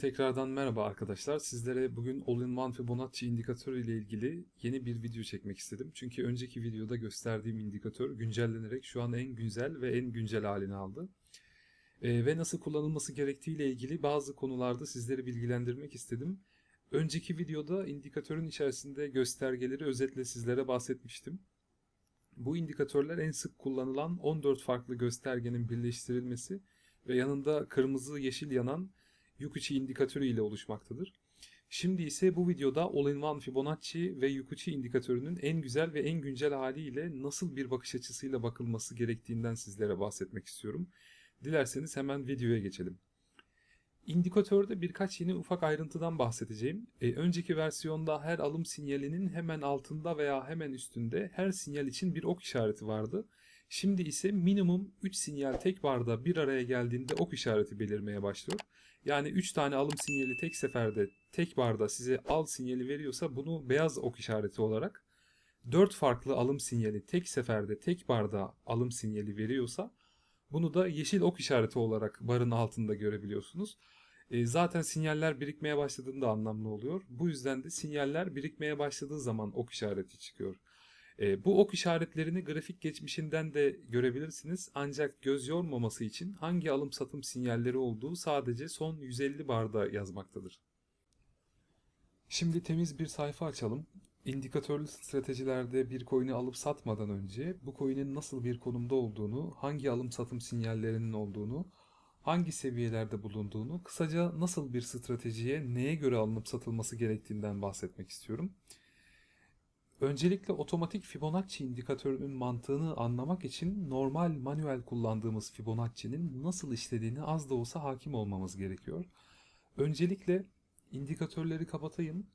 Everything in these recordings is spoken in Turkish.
tekrardan merhaba arkadaşlar. Sizlere bugün All-in-One Fibonacci indikatörü ile ilgili yeni bir video çekmek istedim. Çünkü önceki videoda gösterdiğim indikatör güncellenerek şu an en güncel ve en güncel halini aldı. Ee, ve nasıl kullanılması gerektiği ile ilgili bazı konularda sizleri bilgilendirmek istedim. Önceki videoda indikatörün içerisinde göstergeleri özetle sizlere bahsetmiştim. Bu indikatörler en sık kullanılan 14 farklı göstergenin birleştirilmesi ve yanında kırmızı yeşil yanan Yukuchi indikatörü ile oluşmaktadır. Şimdi ise bu videoda All-in-One Fibonacci ve Yukuchi indikatörünün en güzel ve en güncel haliyle nasıl bir bakış açısıyla bakılması gerektiğinden sizlere bahsetmek istiyorum. Dilerseniz hemen videoya geçelim. İndikatörde birkaç yeni ufak ayrıntıdan bahsedeceğim. E, önceki versiyonda her alım sinyalinin hemen altında veya hemen üstünde her sinyal için bir ok işareti vardı. Şimdi ise minimum 3 sinyal tek barda bir araya geldiğinde ok işareti belirmeye başlıyor. Yani 3 tane alım sinyali tek seferde tek barda size al sinyali veriyorsa bunu beyaz ok işareti olarak 4 farklı alım sinyali tek seferde tek barda alım sinyali veriyorsa bunu da yeşil ok işareti olarak barın altında görebiliyorsunuz. E, zaten sinyaller birikmeye başladığında anlamlı oluyor. Bu yüzden de sinyaller birikmeye başladığı zaman ok işareti çıkıyor. E, bu ok işaretlerini grafik geçmişinden de görebilirsiniz. Ancak göz yormaması için hangi alım satım sinyalleri olduğu sadece son 150 barda yazmaktadır. Şimdi temiz bir sayfa açalım. İndikatörlü stratejilerde bir coin'i alıp satmadan önce bu coin'in nasıl bir konumda olduğunu, hangi alım satım sinyallerinin olduğunu, hangi seviyelerde bulunduğunu, kısaca nasıl bir stratejiye neye göre alınıp satılması gerektiğinden bahsetmek istiyorum. Öncelikle otomatik Fibonacci indikatörünün mantığını anlamak için normal manuel kullandığımız Fibonacci'nin nasıl işlediğini az da olsa hakim olmamız gerekiyor. Öncelikle indikatörleri kapatayım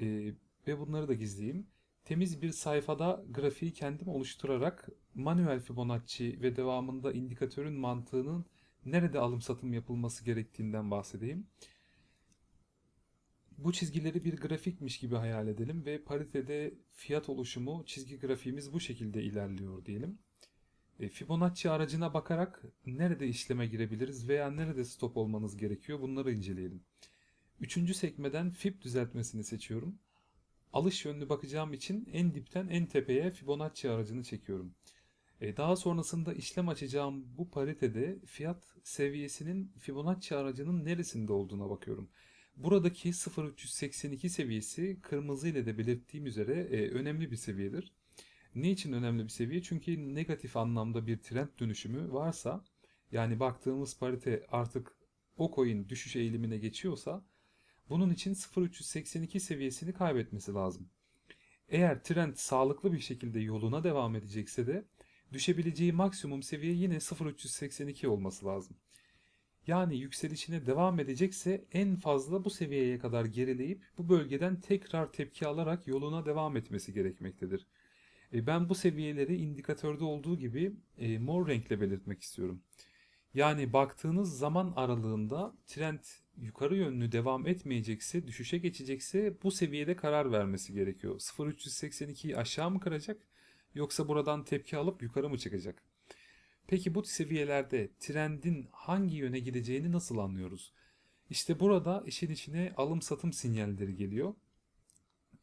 e, ve bunları da gizleyeyim. Temiz bir sayfada grafiği kendim oluşturarak manuel Fibonacci ve devamında indikatörün mantığının nerede alım satım yapılması gerektiğinden bahsedeyim. Bu çizgileri bir grafikmiş gibi hayal edelim ve paritede fiyat oluşumu çizgi grafiğimiz bu şekilde ilerliyor diyelim. E, Fibonacci aracına bakarak nerede işleme girebiliriz veya nerede stop olmanız gerekiyor bunları inceleyelim. Üçüncü sekmeden Fib düzeltmesini seçiyorum. Alış yönlü bakacağım için en dipten en tepeye Fibonacci aracını çekiyorum. E, daha sonrasında işlem açacağım bu paritede fiyat seviyesinin Fibonacci aracının neresinde olduğuna bakıyorum. Buradaki 0382 seviyesi kırmızı ile de belirttiğim üzere e, önemli bir seviyedir. Ne için önemli bir seviye? Çünkü negatif anlamda bir trend dönüşümü varsa yani baktığımız parite artık o coin düşüş eğilimine geçiyorsa bunun için 0382 seviyesini kaybetmesi lazım. Eğer trend sağlıklı bir şekilde yoluna devam edecekse de düşebileceği maksimum seviye yine 0382 olması lazım yani yükselişine devam edecekse en fazla bu seviyeye kadar gerileyip bu bölgeden tekrar tepki alarak yoluna devam etmesi gerekmektedir. E, ben bu seviyeleri indikatörde olduğu gibi e, mor renkle belirtmek istiyorum. Yani baktığınız zaman aralığında trend yukarı yönlü devam etmeyecekse, düşüşe geçecekse bu seviyede karar vermesi gerekiyor. 0.382'yi aşağı mı kıracak yoksa buradan tepki alıp yukarı mı çıkacak? Peki bu seviyelerde trendin hangi yöne gideceğini nasıl anlıyoruz? İşte burada işin içine alım satım sinyalleri geliyor.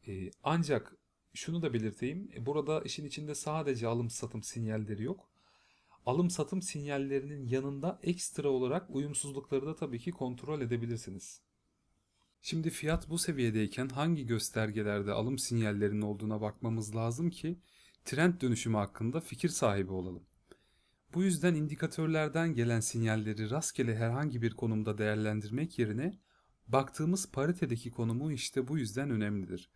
Ee, ancak şunu da belirteyim. E, burada işin içinde sadece alım satım sinyalleri yok. Alım satım sinyallerinin yanında ekstra olarak uyumsuzlukları da tabii ki kontrol edebilirsiniz. Şimdi fiyat bu seviyedeyken hangi göstergelerde alım sinyallerinin olduğuna bakmamız lazım ki trend dönüşümü hakkında fikir sahibi olalım. Bu yüzden indikatörlerden gelen sinyalleri rastgele herhangi bir konumda değerlendirmek yerine baktığımız paritedeki konumu işte bu yüzden önemlidir.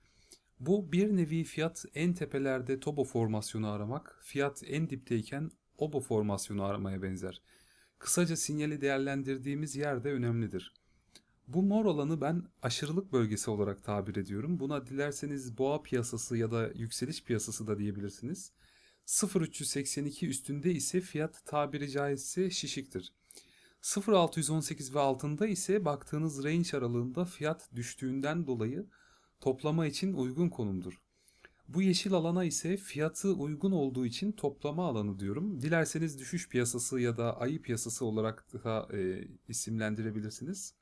Bu bir nevi fiyat en tepelerde tobo formasyonu aramak, fiyat en dipteyken obo formasyonu aramaya benzer. Kısaca sinyali değerlendirdiğimiz yer de önemlidir. Bu mor olanı ben aşırılık bölgesi olarak tabir ediyorum. Buna dilerseniz boğa piyasası ya da yükseliş piyasası da diyebilirsiniz. 0382 üstünde ise fiyat tabiri caizse şişiktir. 0618 ve altında ise baktığınız range aralığında fiyat düştüğünden dolayı toplama için uygun konumdur. Bu yeşil alana ise fiyatı uygun olduğu için toplama alanı diyorum. Dilerseniz düşüş piyasası ya da ayı piyasası olarak da e, isimlendirebilirsiniz.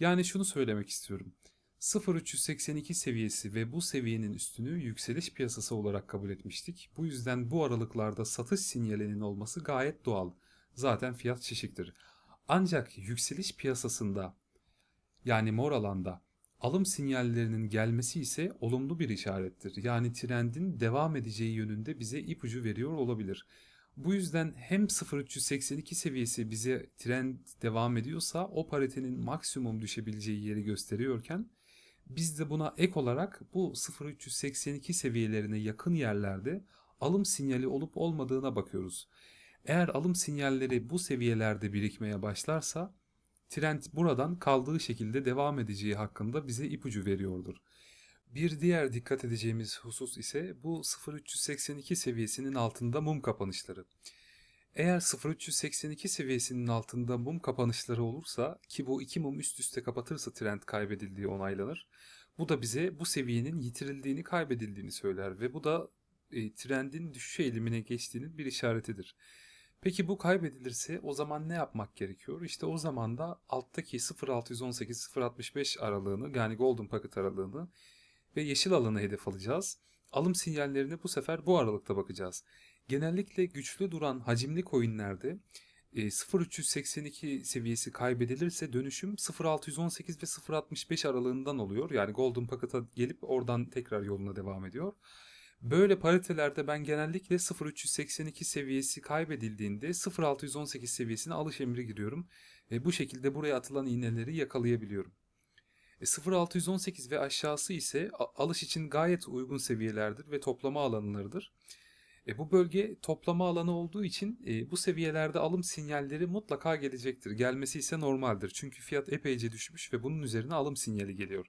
Yani şunu söylemek istiyorum. 0382 seviyesi ve bu seviyenin üstünü yükseliş piyasası olarak kabul etmiştik. Bu yüzden bu aralıklarda satış sinyalinin olması gayet doğal. Zaten fiyat şişiktir. Ancak yükseliş piyasasında yani mor alanda alım sinyallerinin gelmesi ise olumlu bir işarettir. Yani trendin devam edeceği yönünde bize ipucu veriyor olabilir. Bu yüzden hem 0382 seviyesi bize trend devam ediyorsa o paritenin maksimum düşebileceği yeri gösteriyorken biz de buna ek olarak bu 0382 seviyelerine yakın yerlerde alım sinyali olup olmadığına bakıyoruz. Eğer alım sinyalleri bu seviyelerde birikmeye başlarsa trend buradan kaldığı şekilde devam edeceği hakkında bize ipucu veriyordur. Bir diğer dikkat edeceğimiz husus ise bu 0382 seviyesinin altında mum kapanışları. Eğer 0382 seviyesinin altında mum kapanışları olursa ki bu iki mum üst üste kapatırsa trend kaybedildiği onaylanır. Bu da bize bu seviyenin yitirildiğini kaybedildiğini söyler ve bu da e, trendin düşüş eğilimine geçtiğinin bir işaretidir. Peki bu kaybedilirse o zaman ne yapmak gerekiyor? İşte o zaman da alttaki 0618-065 aralığını yani Golden Pocket aralığını ve yeşil alanı hedef alacağız. Alım sinyallerine bu sefer bu aralıkta bakacağız. Genellikle güçlü duran hacimli coinlerde 0382 seviyesi kaybedilirse dönüşüm 0618 ve 065 aralığından oluyor. Yani Golden Pocket'a gelip oradan tekrar yoluna devam ediyor. Böyle paritelerde ben genellikle 0382 seviyesi kaybedildiğinde 0618 seviyesine alış emri giriyorum. E, bu şekilde buraya atılan iğneleri yakalayabiliyorum. E, 0618 ve aşağısı ise alış için gayet uygun seviyelerdir ve toplama alanlarıdır. E, bu bölge toplama alanı olduğu için e, bu seviyelerde alım sinyalleri mutlaka gelecektir. Gelmesi ise normaldir. Çünkü fiyat epeyce düşmüş ve bunun üzerine alım sinyali geliyor.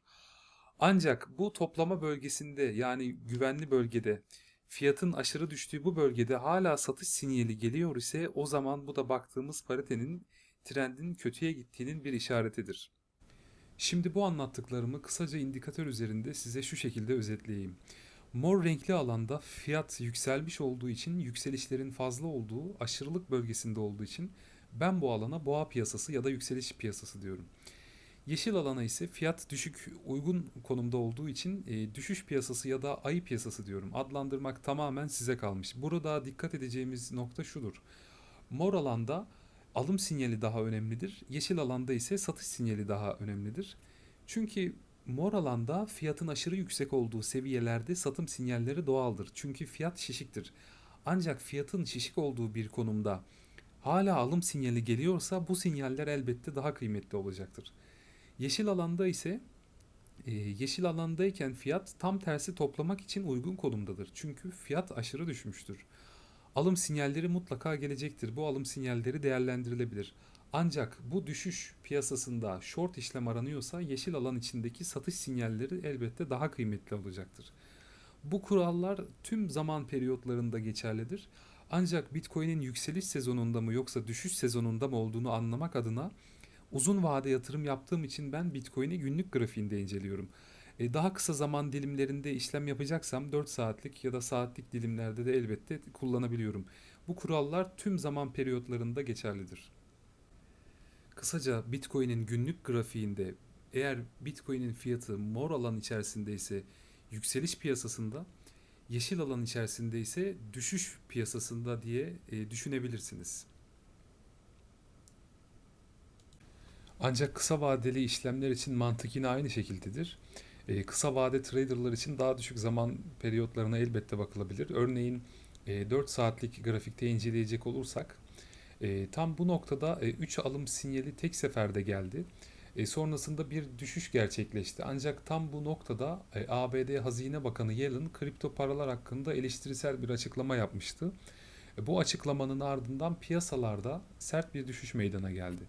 Ancak bu toplama bölgesinde yani güvenli bölgede fiyatın aşırı düştüğü bu bölgede hala satış sinyali geliyor ise o zaman bu da baktığımız paritenin trendin kötüye gittiğinin bir işaretidir. Şimdi bu anlattıklarımı kısaca indikatör üzerinde size şu şekilde özetleyeyim. Mor renkli alanda fiyat yükselmiş olduğu için yükselişlerin fazla olduğu aşırılık bölgesinde olduğu için ben bu alana boğa piyasası ya da yükseliş piyasası diyorum. Yeşil alana ise fiyat düşük uygun konumda olduğu için e, düşüş piyasası ya da ayı piyasası diyorum. Adlandırmak tamamen size kalmış. Burada dikkat edeceğimiz nokta şudur. Mor alanda alım sinyali daha önemlidir. Yeşil alanda ise satış sinyali daha önemlidir. Çünkü mor alanda fiyatın aşırı yüksek olduğu seviyelerde satım sinyalleri doğaldır. Çünkü fiyat şişiktir. Ancak fiyatın şişik olduğu bir konumda hala alım sinyali geliyorsa bu sinyaller elbette daha kıymetli olacaktır. Yeşil alanda ise e, yeşil alandayken fiyat tam tersi toplamak için uygun konumdadır. Çünkü fiyat aşırı düşmüştür. Alım sinyalleri mutlaka gelecektir. Bu alım sinyalleri değerlendirilebilir. Ancak bu düşüş piyasasında short işlem aranıyorsa yeşil alan içindeki satış sinyalleri elbette daha kıymetli olacaktır. Bu kurallar tüm zaman periyotlarında geçerlidir. Ancak Bitcoin'in yükseliş sezonunda mı yoksa düşüş sezonunda mı olduğunu anlamak adına uzun vade yatırım yaptığım için ben Bitcoin'i günlük grafiğinde inceliyorum. E, daha kısa zaman dilimlerinde işlem yapacaksam 4 saatlik ya da saatlik dilimlerde de elbette kullanabiliyorum. Bu kurallar tüm zaman periyotlarında geçerlidir. Kısaca Bitcoin'in günlük grafiğinde eğer Bitcoin'in fiyatı mor alan içerisinde ise yükseliş piyasasında, yeşil alan içerisinde ise düşüş piyasasında diye e, düşünebilirsiniz. Ancak kısa vadeli işlemler için mantık yine aynı şekildedir. E, kısa vade traderlar için daha düşük zaman periyotlarına elbette bakılabilir. Örneğin e, 4 saatlik grafikte inceleyecek olursak e, tam bu noktada 3 e, alım sinyali tek seferde geldi. E, sonrasında bir düşüş gerçekleşti. Ancak tam bu noktada e, ABD Hazine Bakanı Yellen kripto paralar hakkında eleştirisel bir açıklama yapmıştı. E, bu açıklamanın ardından piyasalarda sert bir düşüş meydana geldi.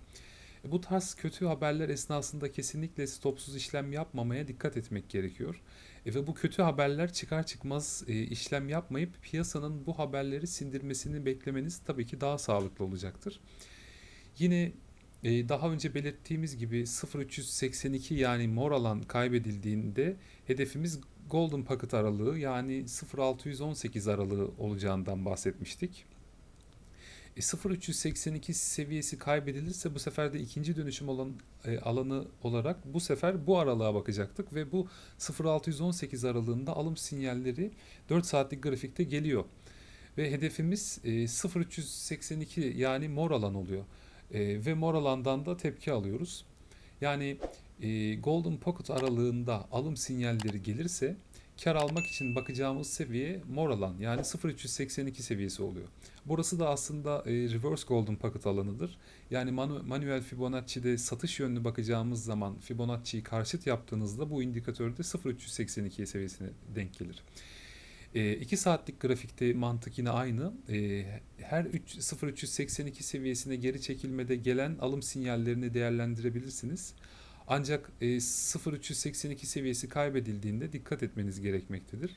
E, bu tarz kötü haberler esnasında kesinlikle stopsuz işlem yapmamaya dikkat etmek gerekiyor. E, ve bu kötü haberler çıkar çıkmaz e, işlem yapmayıp piyasanın bu haberleri sindirmesini beklemeniz tabii ki daha sağlıklı olacaktır. Yine e, daha önce belirttiğimiz gibi 0382 yani mor alan kaybedildiğinde hedefimiz Golden Pocket aralığı yani 0618 aralığı olacağından bahsetmiştik. E, 0.382 seviyesi kaybedilirse bu sefer de ikinci dönüşüm olan e, alanı olarak bu sefer bu aralığa bakacaktık ve bu 0.618 aralığında alım sinyalleri 4 saatlik grafikte geliyor. Ve hedefimiz e, 0.382 yani mor alan oluyor. E, ve mor alandan da tepki alıyoruz. Yani e, Golden Pocket aralığında alım sinyalleri gelirse kar almak için bakacağımız seviye mor alan yani 0.382 seviyesi oluyor. Burası da aslında e, reverse golden pocket alanıdır. Yani manu- manuel Fibonacci'de satış yönlü bakacağımız zaman Fibonacci'yi karşıt yaptığınızda bu indikatörde 0.382 seviyesine denk gelir. 2 saatlik grafikte mantık yine aynı. E, her 3, 0.382 seviyesine geri çekilmede gelen alım sinyallerini değerlendirebilirsiniz. Ancak e, 0.382 seviyesi kaybedildiğinde dikkat etmeniz gerekmektedir.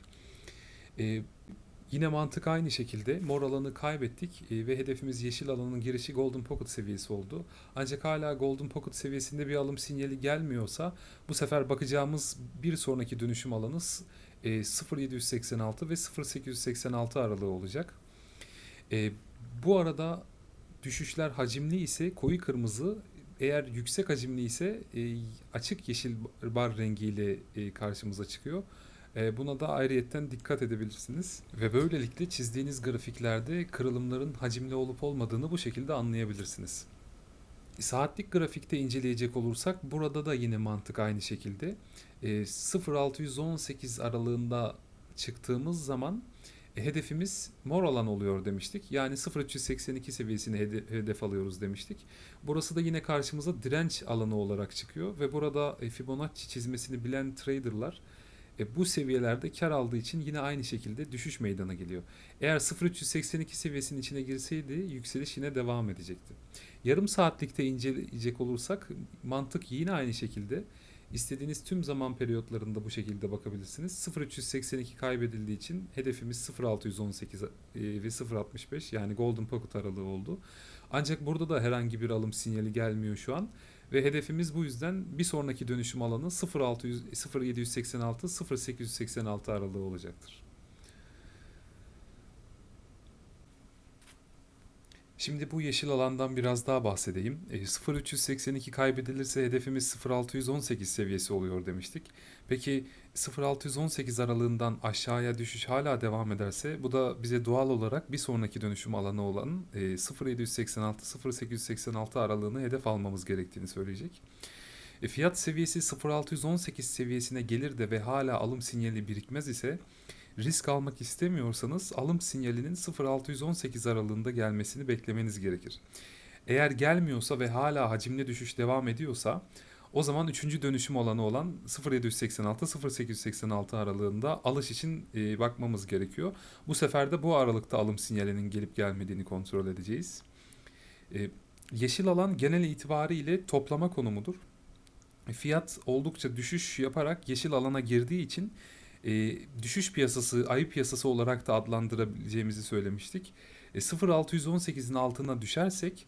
E, yine mantık aynı şekilde mor alanı kaybettik e, ve hedefimiz yeşil alanın girişi Golden Pocket seviyesi oldu. Ancak hala Golden Pocket seviyesinde bir alım sinyali gelmiyorsa bu sefer bakacağımız bir sonraki dönüşüm alanı e, 0.786 ve 0.886 aralığı olacak. E, bu arada düşüşler hacimli ise koyu kırmızı, eğer yüksek hacimli ise e, açık yeşil bar rengiyle e, karşımıza çıkıyor. E, buna da ayrıyetten dikkat edebilirsiniz. Ve böylelikle çizdiğiniz grafiklerde kırılımların hacimli olup olmadığını bu şekilde anlayabilirsiniz. Saatlik grafikte inceleyecek olursak burada da yine mantık aynı şekilde. E, 0.618 aralığında çıktığımız zaman e, hedefimiz mor alan oluyor demiştik. Yani 0.382 seviyesini hede- hedef alıyoruz demiştik. Burası da yine karşımıza direnç alanı olarak çıkıyor ve burada e, Fibonacci çizmesini bilen traderlar e, bu seviyelerde kar aldığı için yine aynı şekilde düşüş meydana geliyor. Eğer 0.382 seviyesinin içine girseydi yükseliş yine devam edecekti. Yarım saatlikte inceleyecek olursak mantık yine aynı şekilde. İstediğiniz tüm zaman periyotlarında bu şekilde bakabilirsiniz. 0.382 kaybedildiği için hedefimiz 0.618 e, ve 0.65 yani Golden Pocket aralığı oldu. Ancak burada da herhangi bir alım sinyali gelmiyor şu an. Ve hedefimiz bu yüzden bir sonraki dönüşüm alanı 0600, 0786 0886 aralığı olacaktır. Şimdi bu yeşil alandan biraz daha bahsedeyim. E, 0382 kaybedilirse hedefimiz 0618 seviyesi oluyor demiştik. Peki 0618 aralığından aşağıya düşüş hala devam ederse bu da bize doğal olarak bir sonraki dönüşüm alanı olan e, 0786-0886 aralığını hedef almamız gerektiğini söyleyecek. E, fiyat seviyesi 0618 seviyesine gelir de ve hala alım sinyali birikmez ise risk almak istemiyorsanız alım sinyalinin 0618 aralığında gelmesini beklemeniz gerekir. Eğer gelmiyorsa ve hala hacimli düşüş devam ediyorsa o zaman üçüncü dönüşüm alanı olan 0786-0886 aralığında alış için e, bakmamız gerekiyor. Bu sefer de bu aralıkta alım sinyalinin gelip gelmediğini kontrol edeceğiz. E, yeşil alan genel itibariyle toplama konumudur. E, Fiyat oldukça düşüş yaparak yeşil alana girdiği için e, düşüş piyasası, ayı piyasası olarak da adlandırabileceğimizi söylemiştik. E, 0.618'in altına düşersek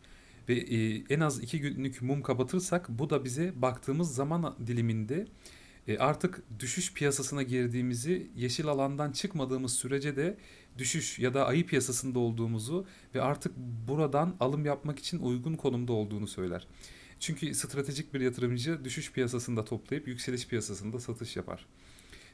ve e, en az 2 günlük mum kapatırsak bu da bize baktığımız zaman diliminde e, artık düşüş piyasasına girdiğimizi, yeşil alandan çıkmadığımız sürece de düşüş ya da ayı piyasasında olduğumuzu ve artık buradan alım yapmak için uygun konumda olduğunu söyler. Çünkü stratejik bir yatırımcı düşüş piyasasında toplayıp yükseliş piyasasında satış yapar.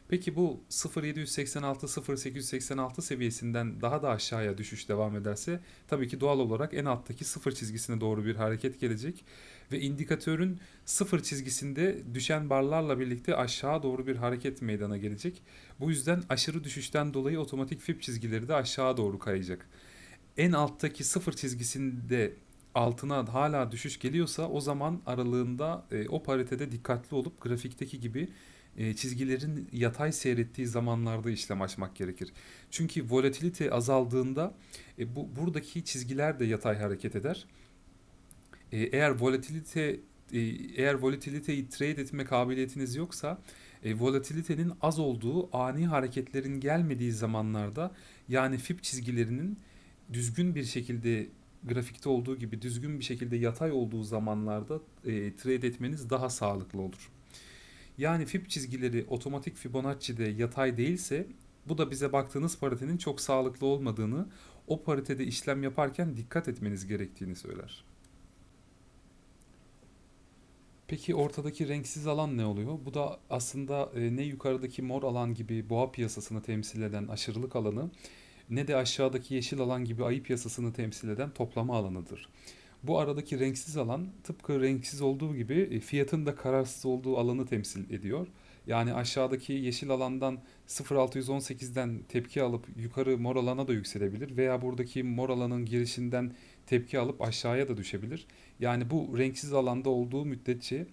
Peki bu 0.786-0.886 seviyesinden daha da aşağıya düşüş devam ederse tabii ki doğal olarak en alttaki sıfır çizgisine doğru bir hareket gelecek ve indikatörün sıfır çizgisinde düşen barlarla birlikte aşağı doğru bir hareket meydana gelecek. Bu yüzden aşırı düşüşten dolayı otomatik fib çizgileri de aşağı doğru kayacak. En alttaki sıfır çizgisinde altına hala düşüş geliyorsa o zaman aralığında e, o paritede dikkatli olup grafikteki gibi çizgilerin yatay seyrettiği zamanlarda işlem açmak gerekir. Çünkü volatilite azaldığında e, bu buradaki çizgiler de yatay hareket eder. E, eğer volatilite e, eğer volatiliteyi trade etme kabiliyetiniz yoksa e, volatilitenin az olduğu ani hareketlerin gelmediği zamanlarda yani fib çizgilerinin düzgün bir şekilde grafikte olduğu gibi düzgün bir şekilde yatay olduğu zamanlarda e, trade etmeniz daha sağlıklı olur. Yani fib çizgileri otomatik Fibonacci'de yatay değilse bu da bize baktığınız paritinin çok sağlıklı olmadığını, o paritede işlem yaparken dikkat etmeniz gerektiğini söyler. Peki ortadaki renksiz alan ne oluyor? Bu da aslında e, ne yukarıdaki mor alan gibi boğa piyasasını temsil eden aşırılık alanı ne de aşağıdaki yeşil alan gibi ayı piyasasını temsil eden toplama alanıdır. Bu aradaki renksiz alan tıpkı renksiz olduğu gibi e, fiyatın da kararsız olduğu alanı temsil ediyor. Yani aşağıdaki yeşil alandan 0.618'den tepki alıp yukarı mor alana da yükselebilir veya buradaki mor alanın girişinden tepki alıp aşağıya da düşebilir. Yani bu renksiz alanda olduğu müddetçe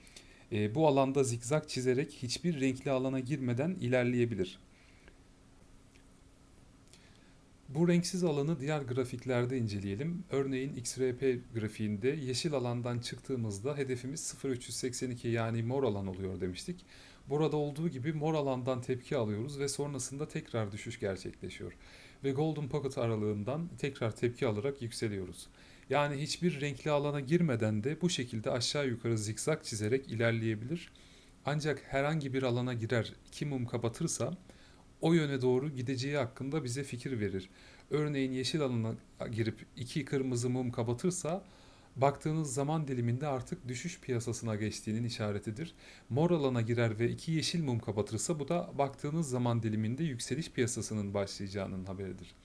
e, bu alanda zikzak çizerek hiçbir renkli alana girmeden ilerleyebilir. Bu renksiz alanı diğer grafiklerde inceleyelim. Örneğin XRP grafiğinde yeşil alandan çıktığımızda hedefimiz 0.382 yani mor alan oluyor demiştik. Burada olduğu gibi mor alandan tepki alıyoruz ve sonrasında tekrar düşüş gerçekleşiyor. Ve Golden Pocket aralığından tekrar tepki alarak yükseliyoruz. Yani hiçbir renkli alana girmeden de bu şekilde aşağı yukarı zikzak çizerek ilerleyebilir. Ancak herhangi bir alana girer iki mum kapatırsa o yöne doğru gideceği hakkında bize fikir verir. Örneğin yeşil alana girip iki kırmızı mum kapatırsa baktığınız zaman diliminde artık düşüş piyasasına geçtiğinin işaretidir. Mor alana girer ve iki yeşil mum kapatırsa bu da baktığınız zaman diliminde yükseliş piyasasının başlayacağının haberidir.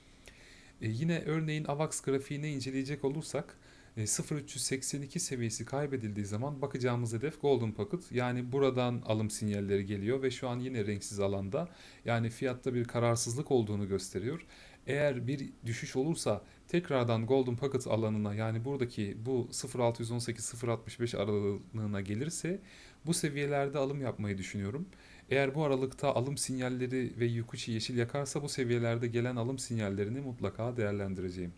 E, yine örneğin AVAX grafiğini inceleyecek olursak e, 0.382 seviyesi kaybedildiği zaman bakacağımız hedef Golden Pocket. Yani buradan alım sinyalleri geliyor ve şu an yine renksiz alanda. Yani fiyatta bir kararsızlık olduğunu gösteriyor. Eğer bir düşüş olursa tekrardan Golden Pocket alanına yani buradaki bu 0.618-0.65 aralığına gelirse bu seviyelerde alım yapmayı düşünüyorum. Eğer bu aralıkta alım sinyalleri ve Yukuchi yeşil yakarsa bu seviyelerde gelen alım sinyallerini mutlaka değerlendireceğim.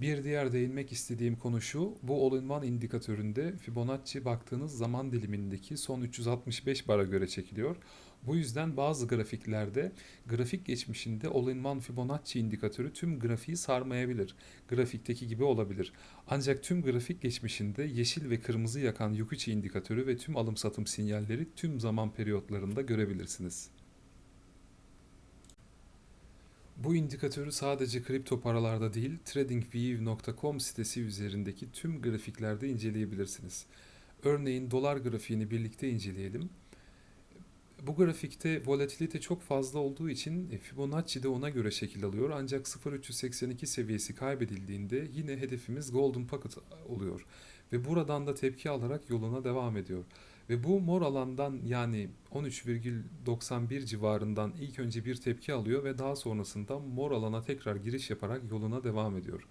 Bir diğer değinmek istediğim konu şu, bu All-in-One indikatöründe Fibonacci baktığınız zaman dilimindeki son 365 bara göre çekiliyor. Bu yüzden bazı grafiklerde grafik geçmişinde All-in-One Fibonacci indikatörü tüm grafiği sarmayabilir. Grafikteki gibi olabilir. Ancak tüm grafik geçmişinde yeşil ve kırmızı yakan Yukichi indikatörü ve tüm alım satım sinyalleri tüm zaman periyotlarında görebilirsiniz. Bu indikatörü sadece kripto paralarda değil, tradingview.com sitesi üzerindeki tüm grafiklerde inceleyebilirsiniz. Örneğin dolar grafiğini birlikte inceleyelim. Bu grafikte volatilite çok fazla olduğu için e, Fibonacci de ona göre şekil alıyor. Ancak 0.382 seviyesi kaybedildiğinde yine hedefimiz Golden Pocket oluyor. Ve buradan da tepki alarak yoluna devam ediyor. Ve bu mor alandan yani 13,91 civarından ilk önce bir tepki alıyor ve daha sonrasında mor alana tekrar giriş yaparak yoluna devam ediyor.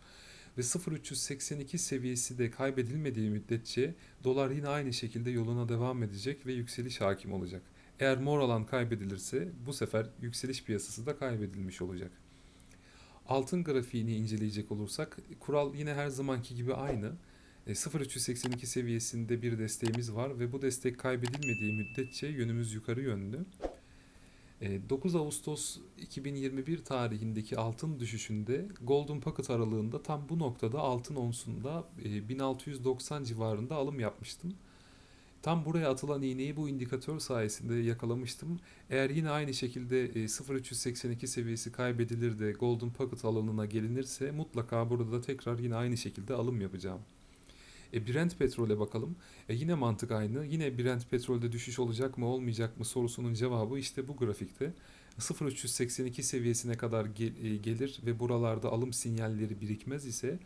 Ve 0.382 seviyesi de kaybedilmediği müddetçe dolar yine aynı şekilde yoluna devam edecek ve yükseliş hakim olacak. Eğer mor alan kaybedilirse bu sefer yükseliş piyasası da kaybedilmiş olacak. Altın grafiğini inceleyecek olursak kural yine her zamanki gibi aynı. 0.382 e, seviyesinde bir desteğimiz var ve bu destek kaybedilmediği müddetçe yönümüz yukarı yönlü. 9 e, Ağustos 2021 tarihindeki altın düşüşünde Golden Pocket aralığında tam bu noktada altın onsunda 1690 e, civarında alım yapmıştım. Tam buraya atılan iğneyi bu indikatör sayesinde yakalamıştım. Eğer yine aynı şekilde 0.382 seviyesi kaybedilir de Golden Pocket alanına gelinirse mutlaka burada tekrar yine aynı şekilde alım yapacağım. E, Brent petrole bakalım. E, yine mantık aynı. Yine Brent petrolde düşüş olacak mı olmayacak mı sorusunun cevabı işte bu grafikte. 0.382 seviyesine kadar e, gelir ve buralarda alım sinyalleri birikmez ise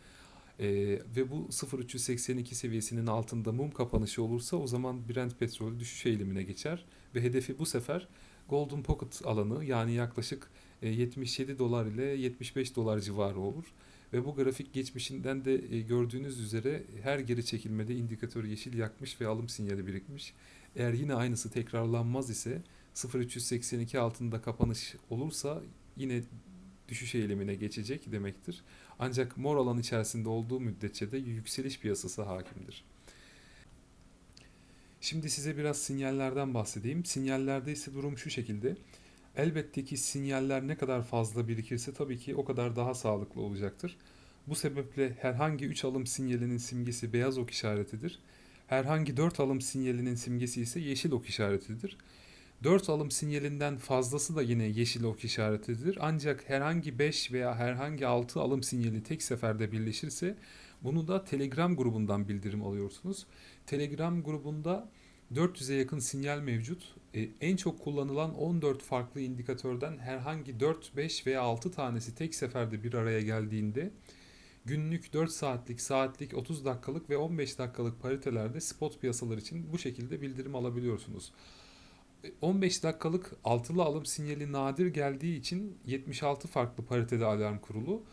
e, ve bu 0.382 seviyesinin altında mum kapanışı olursa o zaman Brent petrol düşüş eğilimine geçer ve hedefi bu sefer Golden Pocket alanı yani yaklaşık 77 e, dolar ile 75 dolar civarı olur. Ve bu grafik geçmişinden de e, gördüğünüz üzere her geri çekilmede indikatör yeşil yakmış ve alım sinyali birikmiş. Eğer yine aynısı tekrarlanmaz ise 0382 altında kapanış olursa yine düşüş eylemine geçecek demektir. Ancak mor alan içerisinde olduğu müddetçe de yükseliş piyasası hakimdir. Şimdi size biraz sinyallerden bahsedeyim. Sinyallerde ise durum şu şekilde. Elbette ki sinyaller ne kadar fazla birikirse tabii ki o kadar daha sağlıklı olacaktır. Bu sebeple herhangi 3 alım sinyalinin simgesi beyaz ok işaretidir. Herhangi 4 alım sinyalinin simgesi ise yeşil ok işaretidir. 4 alım sinyalinden fazlası da yine yeşil ok işaretidir. Ancak herhangi 5 veya herhangi 6 alım sinyali tek seferde birleşirse bunu da Telegram grubundan bildirim alıyorsunuz. Telegram grubunda 400'e yakın sinyal mevcut. E, en çok kullanılan 14 farklı indikatörden herhangi 4, 5 veya 6 tanesi tek seferde bir araya geldiğinde günlük 4 saatlik, saatlik, 30 dakikalık ve 15 dakikalık paritelerde spot piyasalar için bu şekilde bildirim alabiliyorsunuz. 15 dakikalık altılı alım sinyali nadir geldiği için 76 farklı paritede alarm kurulu.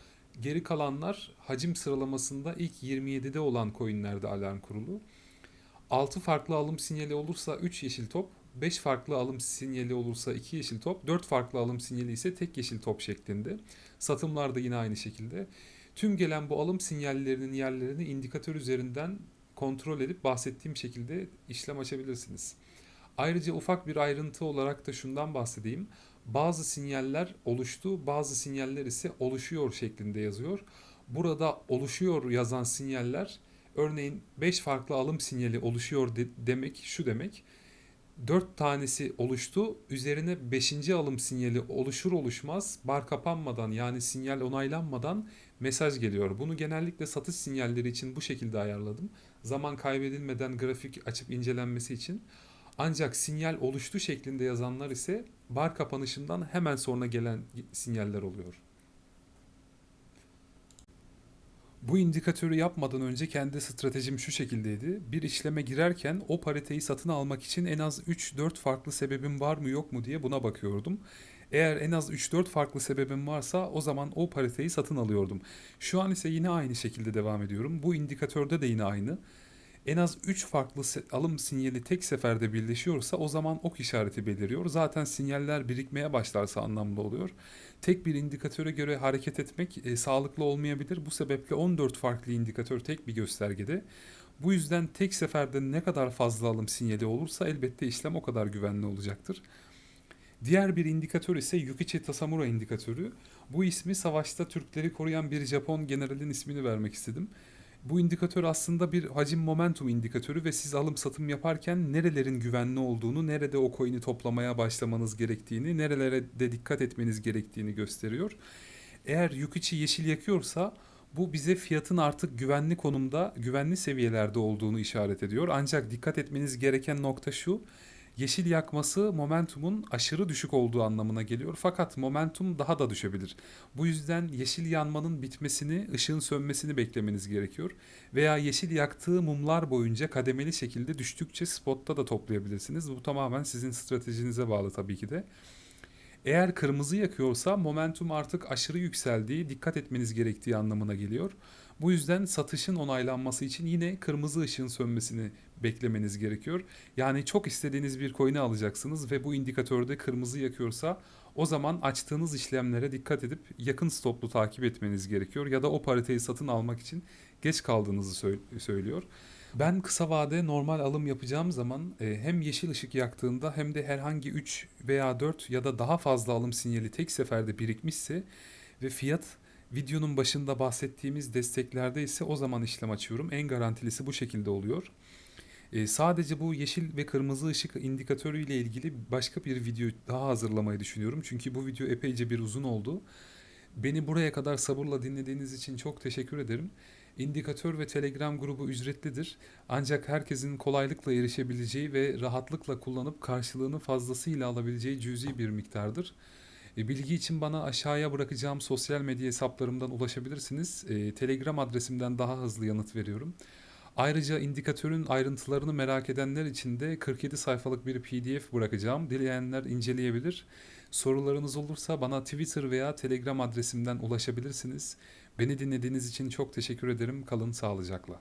Geri kalanlar hacim sıralamasında ilk 27'de olan coinlerde alarm kurulu. 6 farklı alım sinyali olursa 3 yeşil top, 5 farklı alım sinyali olursa 2 yeşil top, 4 farklı alım sinyali ise tek yeşil top şeklinde. Satımlar da yine aynı şekilde. Tüm gelen bu alım sinyallerinin yerlerini indikatör üzerinden kontrol edip bahsettiğim şekilde işlem açabilirsiniz. Ayrıca ufak bir ayrıntı olarak da şundan bahsedeyim. Bazı sinyaller oluştu, bazı sinyaller ise oluşuyor şeklinde yazıyor. Burada oluşuyor yazan sinyaller örneğin 5 farklı alım sinyali oluşuyor de- demek şu demek. 4 tanesi oluştu. Üzerine 5. alım sinyali oluşur oluşmaz bar kapanmadan yani sinyal onaylanmadan mesaj geliyor. Bunu genellikle satış sinyalleri için bu şekilde ayarladım. Zaman kaybedilmeden grafik açıp incelenmesi için. Ancak sinyal oluştu şeklinde yazanlar ise bar kapanışından hemen sonra gelen sinyaller oluyor. Bu indikatörü yapmadan önce kendi stratejim şu şekildeydi. Bir işleme girerken o pariteyi satın almak için en az 3-4 farklı sebebim var mı yok mu diye buna bakıyordum. Eğer en az 3-4 farklı sebebim varsa o zaman o pariteyi satın alıyordum. Şu an ise yine aynı şekilde devam ediyorum. Bu indikatörde de yine aynı. En az 3 farklı alım sinyali tek seferde birleşiyorsa o zaman ok işareti beliriyor. Zaten sinyaller birikmeye başlarsa anlamlı oluyor. Tek bir indikatöre göre hareket etmek e, sağlıklı olmayabilir. Bu sebeple 14 farklı indikatör tek bir göstergede. Bu yüzden tek seferde ne kadar fazla alım sinyali olursa elbette işlem o kadar güvenli olacaktır. Diğer bir indikatör ise Yukichi Tasamura indikatörü. Bu ismi savaşta Türkleri koruyan bir Japon generalin ismini vermek istedim. Bu indikatör aslında bir hacim momentum indikatörü ve siz alım satım yaparken nerelerin güvenli olduğunu, nerede o coin'i toplamaya başlamanız gerektiğini, nerelere de dikkat etmeniz gerektiğini gösteriyor. Eğer Yukichi yeşil yakıyorsa bu bize fiyatın artık güvenli konumda, güvenli seviyelerde olduğunu işaret ediyor. Ancak dikkat etmeniz gereken nokta şu. Yeşil yakması momentumun aşırı düşük olduğu anlamına geliyor. Fakat momentum daha da düşebilir. Bu yüzden yeşil yanmanın bitmesini, ışığın sönmesini beklemeniz gerekiyor. Veya yeşil yaktığı mumlar boyunca kademeli şekilde düştükçe spotta da toplayabilirsiniz. Bu tamamen sizin stratejinize bağlı tabii ki de. Eğer kırmızı yakıyorsa momentum artık aşırı yükseldiği, dikkat etmeniz gerektiği anlamına geliyor. Bu yüzden satışın onaylanması için yine kırmızı ışığın sönmesini beklemeniz gerekiyor. Yani çok istediğiniz bir coin'i alacaksınız ve bu indikatörde kırmızı yakıyorsa o zaman açtığınız işlemlere dikkat edip yakın stoplu takip etmeniz gerekiyor ya da o pariteyi satın almak için geç kaldığınızı söylüyor. Ben kısa vade normal alım yapacağım zaman e, hem yeşil ışık yaktığında hem de herhangi 3 veya 4 ya da daha fazla alım sinyali tek seferde birikmişse ve fiyat videonun başında bahsettiğimiz desteklerde ise o zaman işlem açıyorum. En garantilisi bu şekilde oluyor. E, sadece bu yeşil ve kırmızı ışık indikatörü ile ilgili başka bir video daha hazırlamayı düşünüyorum. Çünkü bu video epeyce bir uzun oldu. Beni buraya kadar sabırla dinlediğiniz için çok teşekkür ederim. İndikatör ve Telegram grubu ücretlidir. Ancak herkesin kolaylıkla erişebileceği ve rahatlıkla kullanıp karşılığını fazlasıyla alabileceği cüzi bir miktardır. E, bilgi için bana aşağıya bırakacağım sosyal medya hesaplarımdan ulaşabilirsiniz. E, Telegram adresimden daha hızlı yanıt veriyorum. Ayrıca indikatörün ayrıntılarını merak edenler için de 47 sayfalık bir PDF bırakacağım. Dileyenler inceleyebilir. Sorularınız olursa bana Twitter veya Telegram adresimden ulaşabilirsiniz. Beni dinlediğiniz için çok teşekkür ederim. Kalın sağlıcakla.